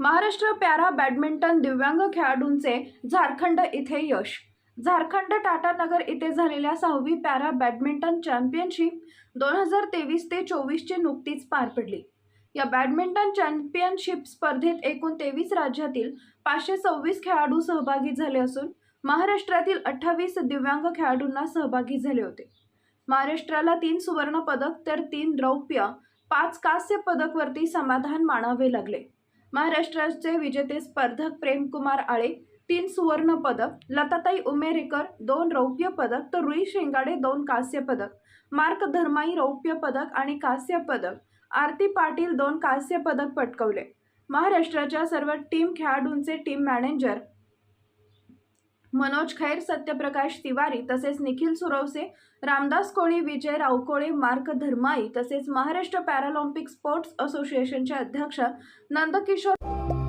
Maharashtra para badminton दिव्यांग खेळाडूंचे झारखंड इथे यश. झारखंड टाटा नगर इथे झालेल्या सहावी पॅरा बॅडमिंटन चॅम्पियनशिप दोन हजार तेवीस ते चोवीसची नुकतीच पार पडली. या बॅडमिंटन चॅम्पियनशिप स्पर्धेत एकूण तेवीस राज्यातील पाचशे सव्वीस खेळाडू सहभागी झाले असून महाराष्ट्रातील अठ्ठावीस दिव्यांग खेळाडूंना सहभागी झाले होते. महाराष्ट्राला तीन सुवर्ण पदक तर तीन रौप्य पाच कांस्य पदकवरती समाधान मानावे लागले. महाराष्ट्राचे विजेते स्पर्धक प्रेमकुमार आळे तीन सुवर्ण पदक लताताई उमेरेकर दोन रौप्य पदक तर रुई शेंगाडे दोन कांस्य पदक मार्क धर्माई रौप्य पदक आणि कांस्य पदक आरती पाटील दोन कांस्य पदक पटकवले. महाराष्ट्राच्या सर्व टीम खेळाडूंचे टीम मॅनेजर मनोज खैर सत्यप्रकाश तिवारी तसेच निखिल सुरवसे रामदास कोळी विजय रावकोळे मार्क धर्माई तसेच महाराष्ट्र पॅरालॉम्पिक स्पोर्ट्स असोसिएशनचे अध्यक्ष नंदकिशोर